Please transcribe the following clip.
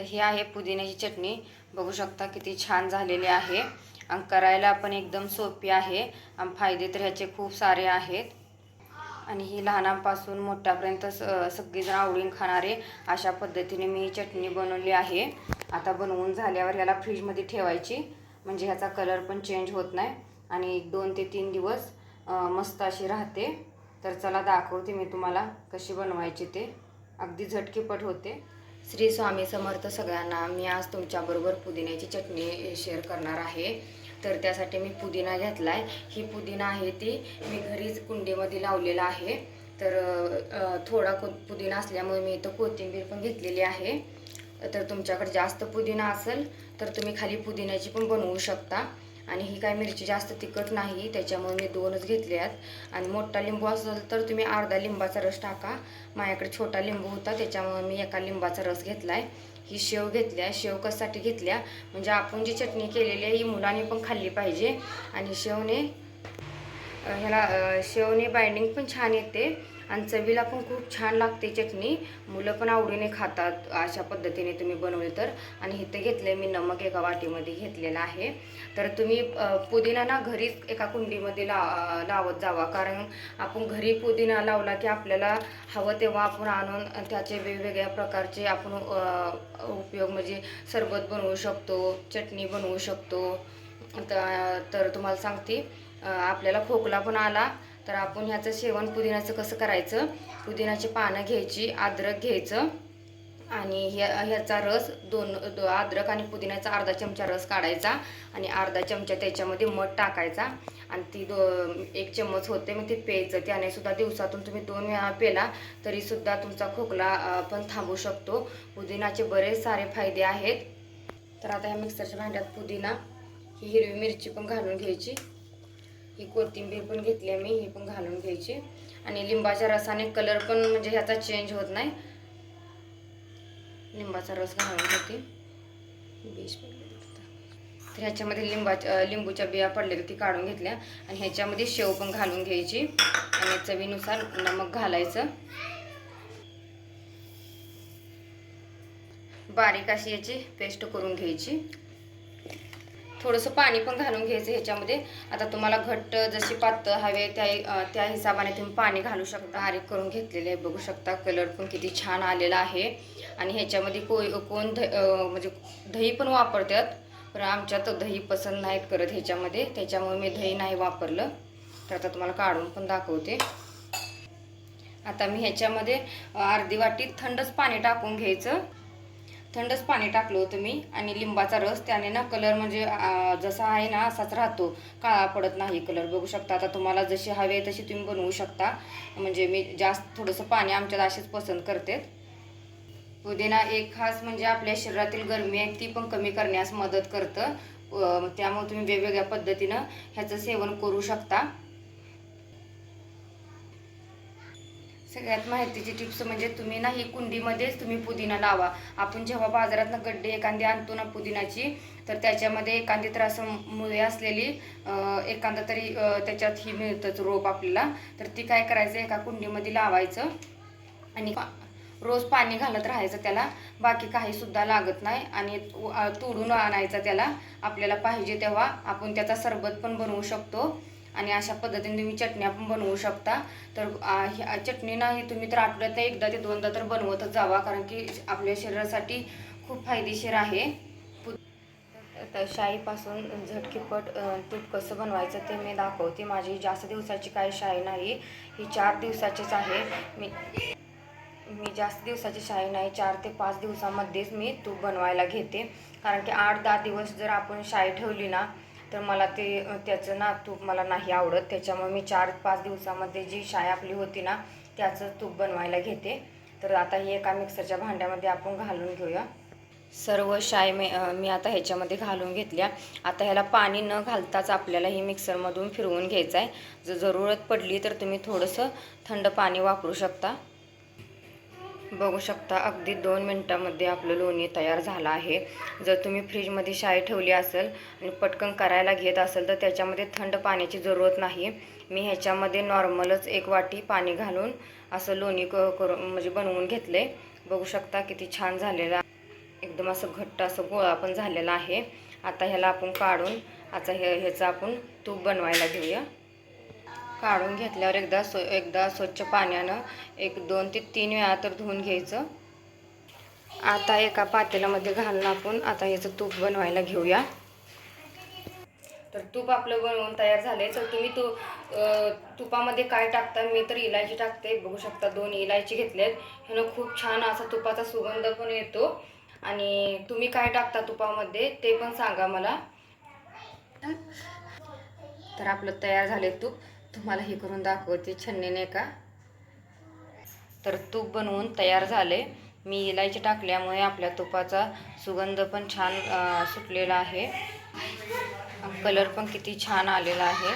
तर ही आहे पुदिन्याची चटणी. बघू शकता किती छान झालेली आहे. आणि करायला पण एकदम सोपी आहे. आणि फायदे तर ह्याचे खूप सारे आहेत. आणि ही लहानांपासून मोठ्यापर्यंत स सगळीजण आवडीन खाणारे अशा पद्धतीने मी ही चटणी बनवली आहे. आता बनवून झाल्यावर ह्याला फ्रीजमध्ये ठेवायची. म्हणजे ह्याचा कलर पण चेंज होत नाही. आणि एक दोन ते तीन दिवस मस्त अशी राहते. तर चला दाखवते मी तुम्हाला कशी बनवायची ते. अगदी झटकीपट होते. श्री स्वामी समर्थ सगळ्यांना मी आज तुमच्याबरोबर पुदिन्याची चटणी शेअर करणार आहे. तर त्यासाठी मी पुदिना घेतला आहे ही पुदिना आहे ती मी घरीच कुंडीमध्ये लावलेला आहे. तर थोडा को पुदिना असल्यामुळे मी इथं कोथिंबीर पण घेतलेली आहे. तर तुमच्याकडे जास्त पुदिना असेल तर तुम्ही खाली पुदिन्याची पण बनवू शकता. आणि ही काय मिरची जास्त तिखट नाही त्याच्यामुळे मी दोनच घेतले आहेत. आणि मोठा लिंबू असेल तर तुम्ही अर्धा लिंबाचा रस टाका. माझ्याकडे छोटा लिंबू होता त्याच्यामुळे मी एका लिंबाचा रस घेतला आहे ही शेव घेतल्या शेव कशासाठी घेतल्या म्हणजे आपण जी चटणी केलेली आहे ही मुलांनी पण खाल्ली पाहिजे. आणि शेवने ह्याला शेवने बाइंडिंग पण छान येते. आणि चवीला पण खूप छान लागते चटणी. मुलं पण आवडीने खातात अशा पद्धतीने तुम्ही बनवले तर. आणि इथं घेतले मी नमक एका वाटीमध्ये घेतलेला आहे. तर तुम्ही पुदिना ना घरीच एका कुंडीमध्ये ला लावत जावा. कारण आपण घरी पुदिना लावला की आपल्याला हवं तेव्हा आपण आणून त्याचे वेगवेगळ्या प्रकारचे आपण उपयोग म्हणजे सरबत बनवू शकतो चटणी बनवू शकतो. तर तुम्हाला सांगते आपल्याला खोकला पण आला तर आपण ह्याचं सेवन पुदिन्याचं कसं करायचं? पुदिन्याची पानं घ्यायची अद्रक घ्यायचं आणि ह्या ह्याचा रस दोन दो अद्रक आणि पुदिन्याचा अर्धा चमचा रस काढायचा आणि अर्धा चमचा त्याच्यामध्ये मध टाकायचा आणि ती दो एक चम्मच होते मग ते प्यायचं. त्याने सुद्धा दिवसातून तुम्ही दोन वेळा पेला तरीसुद्धा तुमचा खोकला पण थांबू शकतो. पुदिनाचे बरेच सारे फायदे आहेत. तर आता ह्या मिक्सरच्या भांड्यात पुदिना ही हिरवी मिरची पण घालून घ्यायची. ही कोथिंबीर पण घेतली आहे मी ही पण घालून घ्यायची. आणि लिंबाच्या रसाने कलर पण म्हणजे ह्याचा चेंज होत नाही. लिंबाचा रस घालून घेते. तर ह्याच्यामध्ये लिंबाच्या लिंबूच्या बिया पडलेल्या ती काढून घेतल्या. आणि ह्याच्यामध्ये शेव पण घालून घ्यायची. आणि चवीनुसार नमक घालायचं. बारीक अशी याची पेस्ट करून घ्यायची. थोडंसं पाणी पण घालून घ्यायचं ह्याच्यामध्ये. आता तुम्हाला घट्ट जशी पातळ हवे त्या त्या हिशोबाने तुम्ही पाणी घालू शकता. बारीक करून घेतलेले आहे. बघू शकता कलर पण किती छान आलेला आहे. आणि ह्याच्यामध्ये को कोण ध म्हणजे दही पण वापरतात. पण आमच्यात दही पसंत नाहीत करत ह्याच्यामध्ये. त्याच्यामुळे मी दही नाही वापरलं. तर आता तुम्हाला काढून पण दाखवते. आता मी ह्याच्यामध्ये अर्धी वाटी थंडच पाणी टाकून घ्यायचं. थंडच पाणी टाकलं होतं मी आणि लिंबाचा रस त्याने ना कलर म्हणजे जसा आहे ना असाच राहतो. काळा पडत नाही कलर. बघू शकता आता तुम्हाला जशी हवे तशी तुम्ही बनवू शकता. म्हणजे मी जास्त थोडंसं पाणी आमच्यात असेच पसंत करते. पुदिना एक खास म्हणजे आपल्या शरीरातील गरमी आहे ती पण कमी करण्यास मदत करतं. त्यामुळे तुम्ही वेगवेगळ्या पद्धतीनं ह्याचं सेवन करू शकता. सगळ्यात माहितीची टिप्स म्हणजे तुम्ही ना ही कुंडीमध्येच तुम्ही पुदिना लावा. आपण जेव्हा बाजारात गड्डे एखादी आणतो ना पुदिनाची तर त्याच्यामध्ये एखादी तर असं मुळे असलेली एखादा तरी त्याच्यात ही मिळतंच रोप आपल्याला. तर ती काय करायचं एका कुंडीमध्ये लावायचं आणि रोज पाणी घालत राहायचं त्याला. बाकी काही सुद्धा लागत नाही आणि तोडून आणायचं त्याला. आपल्याला पाहिजे तेव्हा आपण त्याचा सरबत पण बनवू शकतो. आणि अशा पद्धतीने तुम्ही चटण्या पण बनवू शकता. तर ही चटणी नाही तुम्ही तर आठवड्यात एकदा ते दोनदा तर बनवतच जावा कारण की आपल्या शरीरासाठी खूप फायदेशीर आहे. तर शाईपासून झटकीपट तूप कसं बनवायचं ते मी दाखवते. माझी जास्त दिवसाची काही शाई नाही. ही चार दिवसाचीच आहे. मी मी जास्त दिवसाची शाई नाही. चार ते पाच दिवसामध्येच मी तूप बनवायला घेते. कारण की आठ दहा दिवस जर आपण शाई ठेवली ना तर मला ते त्याचं ना तूप मला नाही आवडत. त्याच्यामुळे मी चार पाच दिवसामध्ये जी शाय आपली होती ना त्याचं तूप बनवायला घेते. तर आता ही एका मिक्सरच्या भांड्यामध्ये आपण घालून घेऊया. सर्व शाय मी मी आता ह्याच्यामध्ये घालून घेतल्या. आता ह्याला पाणी न घालताच आपल्याला ही मिक्सरमधून फिरवून घ्यायचं आहे. जर जरूरत पडली तर तुम्ही थोडंसं थंड पाणी वापरू शकता. बघू शकता अगदी दोन मिनटामध्ये आपलं लोणी तयार झालं आहे. जर तुम्ही फ्रीजमध्ये शाई ठेवली असेल आणि पटकन करायला घेत असेल तर त्याच्यामध्ये थंड पाण्याची जरूरत नाही. मी ह्याच्यामध्ये नॉर्मलच एक वाटी पाणी घालून असं लोणी क करून म्हणजे बनवून घेतलं आहे बघू शकता किती छान झालेलं एकदम एकदम असं घट्ट असं गोळा पण झालेला आहे. आता ह्याला आपण काढून आता हे ह्याचं आपण तूप बनवायला घेऊया. काढून घेतल्यावर एकदा स्व एकदा स्वच्छ पाण्यानं एक दोन ते तीन वेळा तर धुवून घ्यायचं. आता एका पातेल्यामध्ये घालून आपण आता ह्याचं तूप बनवायला घेऊया. तर तूप आपलं बनवून तयार झाले तर तुम्ही तू तुपामध्ये काय टाकता मी तर इलायची टाकते. बघू शकता दोन इलायची घेतल्यात ह्यानं खूप छान असा तुपाचा सुगंध पण येतो. आणि तुम्ही काय टाकता तुपामध्ये ते पण सांगा मला. तर आपलं तयार झाले तूप. तुम्हाला हे करून दाखवते छन्नीने का? तर तूप बनवून तयार झाले. मी इलायची टाकल्यामुळे आपल्या तुपाचा सुगंध पण छान सुटलेला आहे. कलर पण किती छान आलेला आहे.